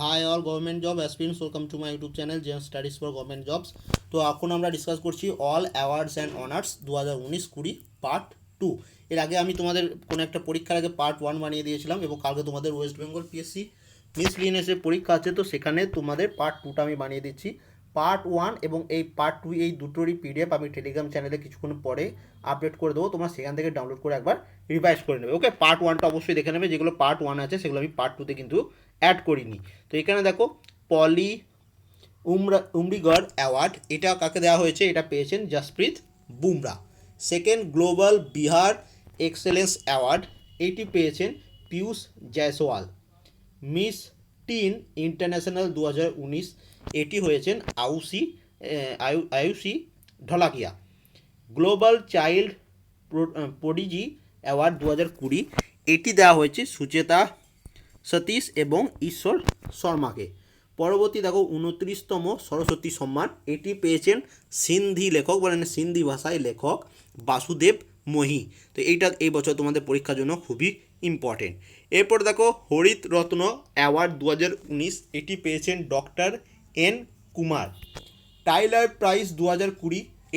Hi all government job aspirants welcome to my YouTube channel Zen studies for government jobs তো এখন আমরা discuss করছি all awards and honours দু হাজার উনিশ কুড়ি পার্ট টু এর আগে আমি তোমাদের কোনো একটা পরীক্ষার আগে পার্ট ওয়ান বানিয়ে দিয়েছিলাম এবং কালকে তোমাদের ওয়েস্ট বেঙ্গল পিএসসি মিস লিনেসের পরীক্ষা আছে, তো সেখানে তোমাদের পার্ট টুটা আমি বানিয়ে দিচ্ছি। পার্ট ওয়ান এবং এই পার্ট টু এই দুটোরই পিডিএফ আমি টেলিগ্রাম চ্যানেলে কিছুক্ষণ পরে আপডেট করে দেবো। তোমরা সেখান থেকে ডাউনলোড করে একবার রিভাইজ করে নেবে। ওকে পার্ট ওয়ানটা অবশ্যই দেখে নেবে। যেগুলো পার্ট ওয়ান আছে, সেগুলো আমি পার্ট টুতে কিন্তু অ্যাড করিনি। তো এখানে দেখো পলি উমরা উমরিগড় অ্যাওয়ার্ড এটা কাকে দেওয়া হয়েছে? এটা পেয়েছেন Jasprit Bumrah. Second global Bihar excellence award এটি পেয়েছেন Piyush Jaiswal. Miss Teen International দু হাজার উনিশ এটি হয়েছেন আউসি আহ, আয়ু Aayushi Dhalakia. Global child prodigy award দু হাজার কুড়ি এটি দেওয়া হয়েছে সুচেতা সতীশ এবং ঈশ্বর শর্মাকে। পরবর্তী দেখো, উনত্রিশতম সরস্বতী সম্মান। এটি পেয়েছেন সিন্ধি লেখক, বলেন সিন্ধি ভাষায় লেখক বাসুদেব মহি। তো এইটা এই বছর তোমাদের পরীক্ষার জন্য খুবই ইম্পর্টেন্ট এরপর দেখো হরিত রত্ন অ্যাওয়ার্ড দু হাজার উনিশ। এটি পেয়েছেন doctor N Kumar. Tyler prize দু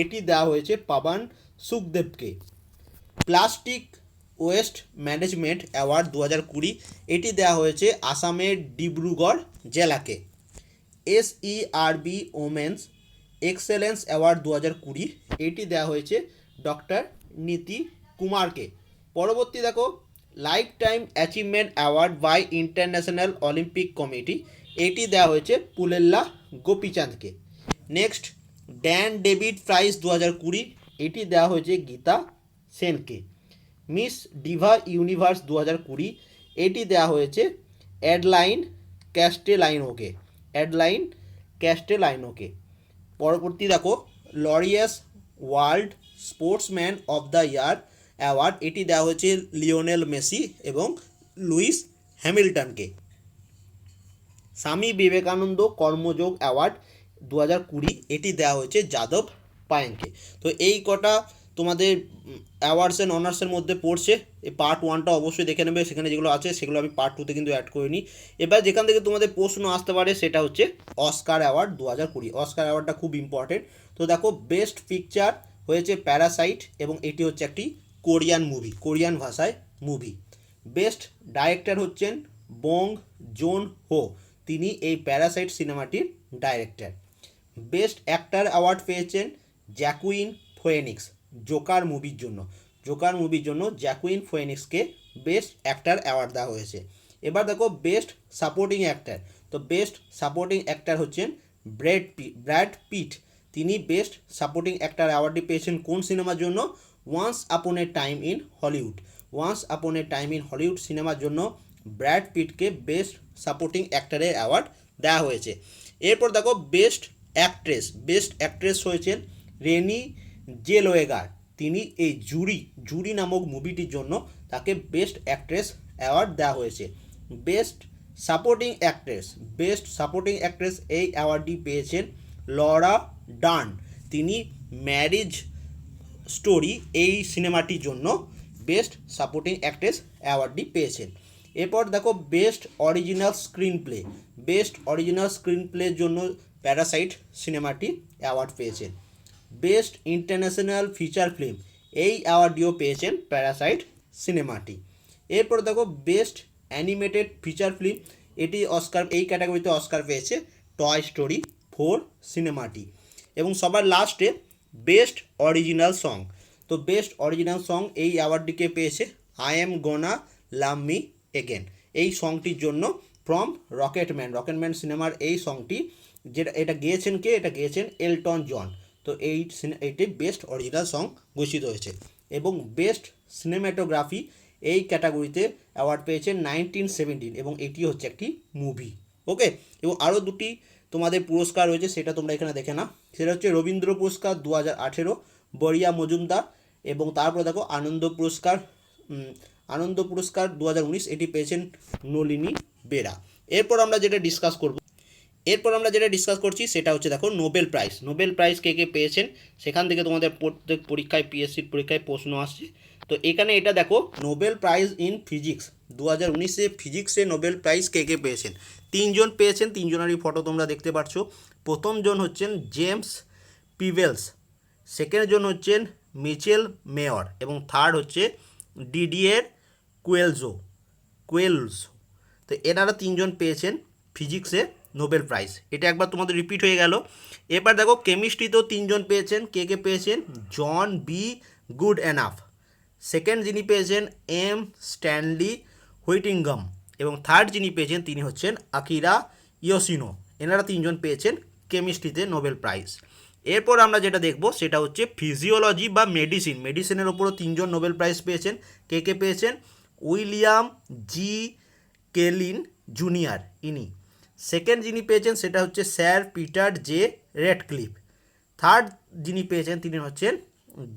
এটি দেওয়া হয়েছে পাবান সুখদেবকে। প্লাস্টিক ওয়েস্ট ম্যানেজমেন্ট অ্যাওয়ার্ড দু হাজার কুড়ি, এটি দেওয়া হয়েছে আসামের ডিব্রুগড় জেলাকে। এসইআরবি ওমেন্স এক্সেলেন্স অ্যাওয়ার্ড দু হাজার কুড়ি, এটি দেওয়া হয়েছে ডক্টর নীতি কুমারকে। পরবর্তী দেখো lifetime achievement award by International Olympic Committee, এটি দেওয়া হয়েছে পুলেল্লা গোপীচাঁদকে। নেক্সট, ড্যান ডেভিড প্রাইজ দু হাজার কুড়ি, এটি দেওয়া হয়েছে গীতা সেনকে। মিস ডিভা ইউনিভার্স দু হাজার কুড়ি, এটি দেওয়া হয়েছে অ্যাডলাইন ক্যাস্টেলাইনোকে অ্যাডলাইন ক্যাস্টেলাইনোকে। পরবর্তী দেখো, Laureus World Sportsman of the Year award, এটি দেওয়া হয়েছে লিওনেল মেসি এবং লুইস হ্যামিল্টনকে। স্বামী বিবেকানন্দ কর্মযোগ অ্যাওয়ার্ড দু হাজার কুড়ি, এটি দেওয়া হয়েছে যাদব পায়েনকে। তো এই কটা তোমাদের অ্যাওয়ার্ডস অ্যান্ড অনার্সের মধ্যে পড়ছে এই পার্ট ওয়ানটা অবশ্যই দেখে নেবে, সেখানে যেগুলো আছে সেগুলো আমি পার্ট টুতে কিন্তু অ্যাড করিনি। এবার যেখান থেকে তোমাদের প্রশ্ন আসতে পারে, সেটা হচ্ছে অস্কার অ্যাওয়ার্ড দু হাজার কুড়ি অস্কার অ্যাওয়ার্ডটা খুব ইম্পর্টেন্ট তো দেখো বেস্ট পিকচার হয়েছে প্যারাসাইট এবং এটি হচ্ছে একটি কোরিয়ান মুভি কোরিয়ান ভাষায় মুভি বেস্ট ডাইরেক্টর হচ্ছেন বং জোন হো তিনি এই প্যারাসাইট সিনেমাটির ডাইরেক্টর বেস্ট অ্যাক্টার অ্যাওয়ার্ড পেয়েছেন জ্যাকুইন ফোয়েনিক্স জোকার মুভির জন্য। জোকার মুভির জন্য জ্যাকুইন ফোয়েনিক্সকে বেস্ট অ্যাক্টার অ্যাওয়ার্ড দেওয়া হয়েছে। এবার দেখো বেস্ট সাপোর্টিং অ্যাক্টার তো বেস্ট সাপোর্টিং অ্যাক্টার হচ্ছেন ব্র্যাড পি ব্র্যাড পিট তিনি বেস্ট সাপোর্টিং অ্যাক্টার অ্যাওয়ার্ডটি পেয়েছেন কোন সিনেমার জন্য? Once upon a time in Hollywood once upon a time in Hollywood সিনেমার জন্য ব্র্যাড পিটকে বেস্ট সাপোর্টিং অ্যাক্টারের অ্যাওয়ার্ড দেওয়া হয়েছে। এরপর দেখো বেস্ট অ্যাক্ট্রেস বেস্ট অ্যাক্ট্রেস হয়েছেন রেনি জেলোয়েগার তিনি এই জুরি জুরি নামক মুভিটির জন্য তাকে বেস্ট অ্যাক্ট্রেস অ্যাওয়ার্ড দেওয়া হয়েছে। Best supporting actress best supporting actress এই অ্যাওয়ার্ডটি পেয়েছেন লরা ডান তিনি ম্যারিজ স্টোরি এই সিনেমাটির জন্য বেস্ট সাপোর্টিং অ্যাক্ট্রেস অ্যাওয়ার্ডটি পেয়েছেন। এরপর দেখো best original screenplay best original screen প্লের জন্য প্যারাসাইট সিনেমাটি অ্যাওয়ার্ড পেয়েছেন। Best international feature film. এই অ্যাওয়ার্ডটিও পেয়েছেন প্যারাসাইট সিনেমাটি। এরপর দেখো, বেস্ট অ্যানিমেটেড ফিচার ফিল্ম। এটি অস্কার, এই ক্যাটাগরিতে অস্কার পেয়েছে টয় স্টোরি ফোর সিনেমাটি। এবং সবার লাস্টে বেস্ট অরিজিনাল সং। তো বেস্ট অরিজিনাল সং এই অ্যাওয়ার্ডটিকে পেয়েছে I am gonna love me again. এই সংটির জন্য ফ্রম রকেটম্যান। রকেটম্যান সিনেমার এই সংটি, যেটা, এটা গেয়েছেন কে? এটা গেয়েছেন এলটন জন। তো এই এইটি বেস্ট অরিজিনাল সং ঘোষিত হয়েছে। এবং বেস্ট সিনেমাটোগ্রাফি এই ক্যাটাগরিতে অ্যাওয়ার্ড পেয়েছে নাইনটিন সেভেন্টিন এবং এটি হচ্ছে একটি মুভি। ওকে? এবং আরও দুটি তোমাদের পুরস্কার রয়েছে, সেটা তোমরা এখানে দেখে না সেটা হচ্ছে রবীন্দ্র পুরস্কার দু হাজার আঠেরো বরিয়া মজুমদার এবং তারপর দেখো আনন্দ পুরস্কার আনন্দ পুরস্কার দু হাজার উনিশ, এটি পেয়েছেন নলিনী বেরা। এরপর আমরা যেটা ডিসকাস করব এরপর আমরা যেটা ডিসকাস করছি, সেটা হচ্ছে দেখো নোবেল প্রাইজ নোবেল প্রাইজ কে কে পেয়েছেন? সেখান থেকে তোমাদের প্রত্যেক পরীক্ষায় পিএসসির পরীক্ষায় প্রশ্ন আসছে। তো এখানে এটা দেখো নোবেল প্রাইজ ইন ফিজিক্স দু হাজার উনিশে ফিজিক্সে নোবেল প্রাইজ কে কে পেয়েছেন? তিনজন পেয়েছেন, তিনজনেরই ফটো তোমরা দেখতে পাচ্ছ প্রথমজন হচ্ছেন জেমস পিভেলস সেকেন্ড জন হচ্ছেন মিচেল মেয়র এবং থার্ড হচ্ছে ডিডিএর কুয়েলজো কুয়েলজো তো এনারা তিনজন পেয়েছেন ফিজিক্সে নোবেল প্রাইজ। এটা একবার তোমাদের রিপিট হয়ে গেল। এবার দেখো, কেমিস্ট্রিতেও তিনজন পেয়েছেন। কে কে পেয়েছেন? John B Goodenough. সেকেন্ড যিনি পেয়েছেন, এম স্ট্যানলি হুইটিংগম। এবং থার্ড যিনি পেয়েছেন, তিনি হচ্ছেন আকিরা ইয়োসিনো। এনারা তিনজন পেয়েছেন কেমিস্ট্রিতে নোবেল প্রাইজ। এরপর আমরা যেটা দেখব, সেটা হচ্ছে ফিজিওলজি বা মেডিসিন। মেডিসিনের ওপরও তিনজন নোবেল প্রাইজ পেয়েছেন। কে কে পেয়েছেন? উইলিয়াম জি কেলিন জুনিয়র, ইনি। সেকেন্ড যিনি পেয়েছেন সেটা হচ্ছে sir Peter J Ratcliffe. Third যিনি পেয়েছেন তিনি হচ্ছেন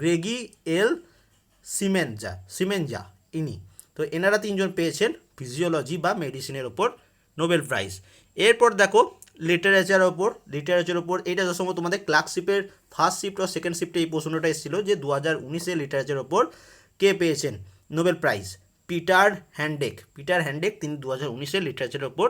গ্রেগি এল সিমেনজা সিমেনজা ইনি। তো এনারা তিনজন পেয়েছেন ফিজিওলজি বা মেডিসিনের ওপর নোবেল প্রাইজ। এরপর দেখো লিটারেচারের ওপর লিটারেচারের ওপর এটা যখন তোমাদের ক্লার্কশিপের ফার্স্ট শিফট ও সেকেন্ড শিফটে এই প্রশ্নটা এসেছিল যে দু হাজার উনিশে লিটারেচারের ওপর কে পেয়েছেন Nobel prize? Peter Handke. Peter Handke তিনি দু হাজার উনিশে লিটারেচারের ওপর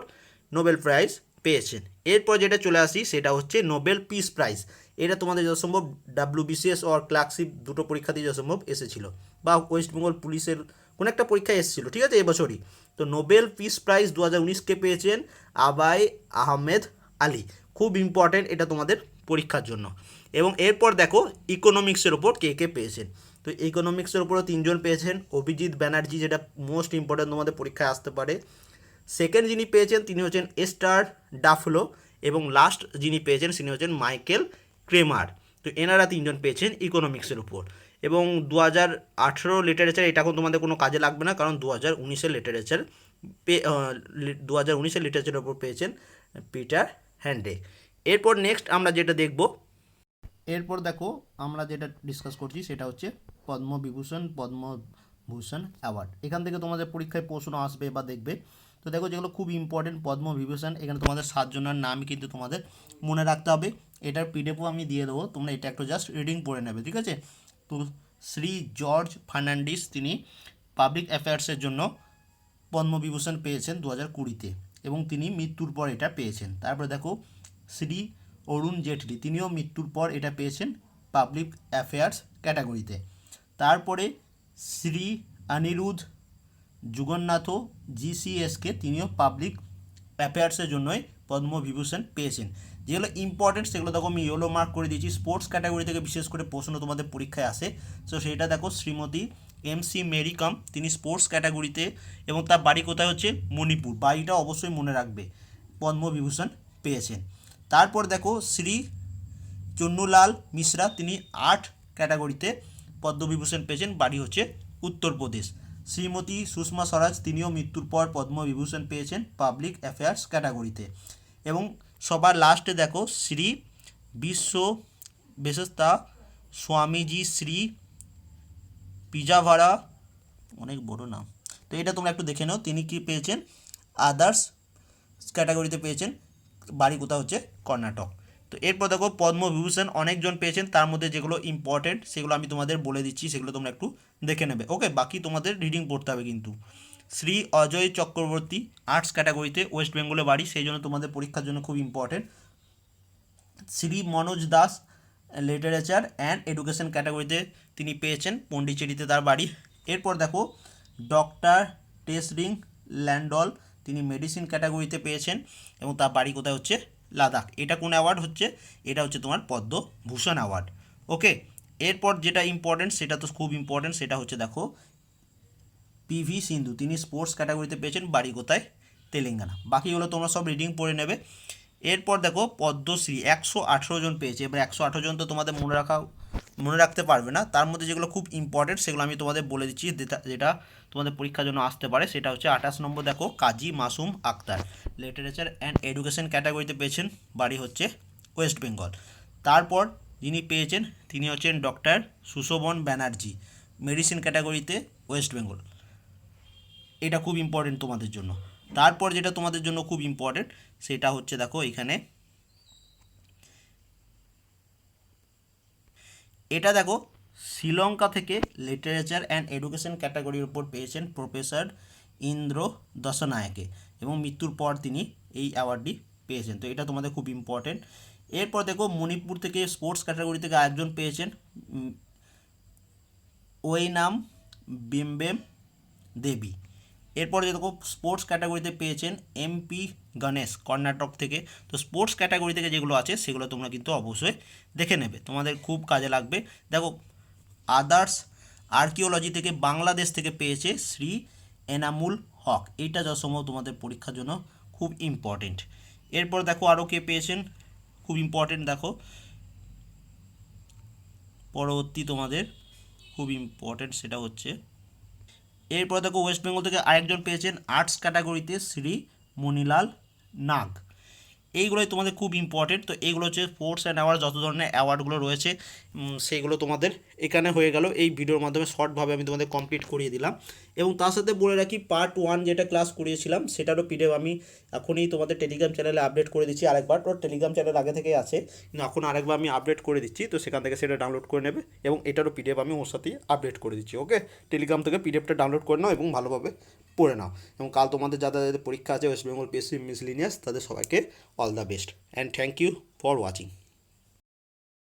নোবেল প্রাইজ পেয়েছেন। এরপর যেটা চলে আসি, সেটা হচ্ছে নোবেল পিস প্রাইজ। এটা তোমাদের যথাসম্ভব ডাব্লিউবিসিএস অর ক্লার্কশিপ দুটো পরীক্ষাতেই যথাসম্ভব এসেছিল। বা ওয়েস্ট বেঙ্গল পুলিশের কোনো একটা পরীক্ষায় এসেছিল, ঠিক আছে? এবছরই। তো নোবেল পিস প্রাইজ দু হাজার উনিশকে পেয়েছেন? আবাই আহমেদ আলী। খুব ইম্পর্টেন্ট এটা তোমাদের পরীক্ষার জন্য। এবং এরপর দেখো ইকোনমিক্সের ওপর কে কে পেয়েছেন? তো ইকোনমিক্সের ওপরও তিনজন পেয়েছেন। অভিজিৎ ব্যানার্জি, যেটা মোস্ট ইম্পর্টেন্ট তোমাদের পরীক্ষায় আসতে পারে। সেকেন্ড যিনি পেয়েছেন তিনি হচ্ছেন এস্টার ডাফলো এবং লাস্ট যিনি পেয়েছেন তিনি হচ্ছেন মাইকেল ক্রেমার। তো এনারা তিনজন পেয়েছেন ইকোনমিক্সের উপর। এবং দু হাজার আঠেরো লিটারেচার এটা এখন তোমাদের কোনো কাজে লাগবে না, কারণ দু হাজার উনিশের লিটারেচার পে দু হাজার উনিশের লিটারেচারের উপর পেয়েছেন পিটার হ্যান্ডে এরপর নেক্সট আমরা যেটা দেখব, এরপর দেখো আমরা যেটা ডিসকাস করছি সেটা হচ্ছে পদ্মবিভূষণ, পদ্মভূষণ অ্যাওয়ার্ড এখান থেকে তোমাদের পরীক্ষায় প্রশ্ন আসবে বা দেখবে। তো দেখো যেগুলো খুব ইম্পর্টেন্ট পদ্মবিভূষণ এখানে তোমাদের সাতজনের নামই কিন্তু তোমাদের মনে রাখতে হবে। এটার পিডিএফও আমি দিয়ে দেবো, তোমরা এটা একটু জাস্ট রিডিং পড়ে নেবে, ঠিক আছে? তো শ্রী জর্জ ফার্নান্ডিস তিনি পাবলিক অ্যাফেয়ার্সের জন্য পদ্মবিভূষণ পেয়েছেন দু হাজার কুড়িতে এবং তিনি মৃত্যুর পর এটা পেয়েছেন। তারপরে দেখো, শ্রী অরুণ জেটলি, তিনিও মৃত্যুর পর এটা পেয়েছেন পাবলিক অ্যাফেয়ার্স ক্যাটাগরিতে তারপরে শ্রী অনিরুদ্ধ জগন্নাথ জিসিএসকে তিনিও পাবলিক অ্যাফেয়ার্সের জন্যই পদ্মবিভূষণ পেয়েছেন। যেগুলো ইম্পর্টেন্ট সেগুলো দেখো আমি ইয়েলো মার্ক করে দিয়েছি। স্পোর্টস ক্যাটাগরি থেকে বিশেষ করে প্রশ্ন তোমাদের পরীক্ষায় আসে। তো সেটা দেখো শ্রীমতী এম সি মেরিকম তিনি স্পোর্টস ক্যাটাগরিতে এবং তার বাড়ি কোথায় হচ্ছে? মণিপুর। বাড়িটা অবশ্যই মনে রাখবে। পদ্মবিভূষণ পেয়েছেন। তারপর দেখো শ্রী চন্নুলাল মিশ্রা, তিনি আর্ট ক্যাটাগরিতে পদ্মবিভূষণ পেয়েছেন। বাড়ি হচ্ছে উত্তরপ্রদেশ। শ্রীমতী সুষমা স্বরাজ তিনিও মৃত্যুর পর পদ্মবিভূষণ পেয়েছেন পাবলিক অ্যাফেয়ার্স ক্যাটাগরিতে। এবং সবার লাস্টে দেখো শ্রী বিশ্ব বিশেষতা স্বামীজি শ্রী পিজাভারা অনেক বড় নাম। তো এটা তোমরা একটু দেখে নাও, তিনি কি পেয়েছেন? আদার্স ক্যাটাগরিতে পেয়েছেন, বাড়ি কোথাও হচ্ছে কর্ণাটক। তো এরপর দেখো পদ্মবিভূষণ অনেকজন পেয়েছেন, তার মধ্যে যেগুলো ইম্পর্টেন্ট সেগুলো আমি তোমাদের বলে দিচ্ছি, সেগুলো তোমরা একটু দেখে নেবে। ওকে বাকি তোমাদের রিডিং পড়তে হবে কিন্তু। শ্রী অজয় চক্রবর্তী আর্টস ক্যাটাগরিতে ওয়েস্ট বেঙ্গলে বাড়ি, সেই জন্য তোমাদের পরীক্ষার জন্য খুব important Shri Manoj Das literature and education ক্যাটাগরিতে তিনি পেয়েছেন, পন্ডিচেরিতে তার বাড়ি। এরপর দেখো ডক্টর টেসরিং ল্যান্ডল তিনি মেডিসিন ক্যাটাগরিতে পেয়েছেন, এবং তার বাড়ি কোথায় হচ্ছে? লাদাখ। এটা কোন অ্যাওয়ার্ড হচ্ছে? এটা হচ্ছে তোমার পদ্মভূষণ অ্যাওয়ার্ড ওকে এরপর যেটা ইম্পর্টেন্ট সেটা তো খুব ইম্পর্টেন্ট সেটা হচ্ছে দেখো পিভি সিন্ধু। তিনি স্পোর্টস ক্যাটাগরিতে পেয়েছেন, বাড়ি কোথায়? তেলেঙ্গানা। বাকিগুলো তোমরা সব রিডিং পড়ে নেবে। এরপর দেখো, পদ্মশ্রী। একশো আঠেরো জন পেয়েছে। এবার একশো আঠেরো জন তো তোমাদের মনে রাখা মনে রাখতে পারবে না। তার মধ্যে যেগুলো খুব ইম্পর্টেন্ট সেগুলো আমি তোমাদের বলে দিচ্ছি, যেটা তোমাদের পরীক্ষার জন্য আসতে পারে। সেটা হচ্ছে আঠাশ নম্বর দেখো, Kazi Masum Akhtar. Literature and education ক্যাটাগরিতে পেয়েছেন, বাড়ি হচ্ছে ওয়েস্ট বেঙ্গল তারপর যিনি পেয়েছেন, তিনি হচ্ছেন ডক্টর সুশোভন ব্যানার্জি মেডিসিন ক্যাটাগরিতে ওয়েস্ট বেঙ্গল এটা খুব ইম্পর্টেন্ট তোমাদের জন্য। তারপর যেটা তোমাদের জন্য খুব ইম্পর্টেন্ট সেটা হচ্ছে দেখো এখানে এটা দেখো, শ্রীলঙ্কা থেকে লিটারেচার অ্যান্ড এডুকেশন ক্যাটাগরির উপর পেয়েছেন প্রফেসর ইন্দ্র দশনায়কে এবং মৃত্যুর পর তিনি এই অ্যাওয়ার্ডটি পেয়েছেন। তো এটা তোমাদের খুব ইম্পর্টেন্ট এরপর দেখো, মণিপুর থেকে স্পোর্টস ক্যাটাগরি থেকে আরেকজন পেয়েছেন ওই নাম বিমবেম দেবী। এরপরে দেখো স্পোর্টস ক্যাটাগরিতে পেয়েছেন এমপি গণেশ কর্ণাটক থেকে। তো স্পোর্টস ক্যাটাগরি থেকে যেগুলো আছে, সেগুলো তোমরা কিন্তু অবশ্যই দেখে নেবে। তোমাদের খুব কাজে লাগবে। দেখো আদার্স আর্কিওলজি থেকে বাংলাদেশ থেকে পেয়েছে শ্রী এনামুল হক। এইটা যা তোমাদের পরীক্ষার জন্য খুব ইম্পর্টেন্ট এরপর দেখো আরও কে পেয়েছেন? খুব ইম্পর্টেন্ট দেখো। পরবর্তী তোমাদের খুব ইম্পর্টেন্ট সেটা হচ্ছে এরপর দেখো ওয়েস্ট বেঙ্গল থেকে আরেকজন পেয়েছেন আর্টস ক্যাটাগরিতে শ্রী মনিলাল নাগ। এইগুলোই তোমাদের খুব ইম্পর্টেন্ট তো এইগুলো হচ্ছে স্পোর্টস অ্যান্ড অ্যাওয়ার্ড যত ধরনের অ্যাওয়ার্ডগুলো রয়েছে উম, সেইগুলো তোমাদের এখানে হয়ে গেল। এই ভিডিওর মাধ্যমে শর্টভাবে আমি তোমাদের কমপ্লিট করিয়ে দিলাম। এবং তার সাথে বলে রাখি পার্ট ওয়ান যেটা ক্লাস করিয়েছিলাম সেটারও পিডিএফ আমি এখনই তোমাদের টেলিগ্রাম চ্যানেলে আপডেট করে দিচ্ছি আরেকবার। ওর টেলিগ্রাম চ্যানেল আগে থেকেই আছে কিন্তু এখন আরেকবার আমি আপডেট করে দিচ্ছি তো সেখান থেকে সেটা ডাউনলোড করে নেবে এবং এটারও পিডিএফ আমি ওর সাথেই আপডেট করে দিচ্ছি ওকে টেলিগ্রাম থেকে পিডিএফটা ডাউনলোড করে নাও এবং ভালোভাবে পড়ে নাও। এবং কাল তোমাদের যাদের যাদের পরীক্ষা আছে ওয়েস্ট বেঙ্গল পিএসসি মিসলিনিয়াস তাদের সবাইকে all the best and thank you for watching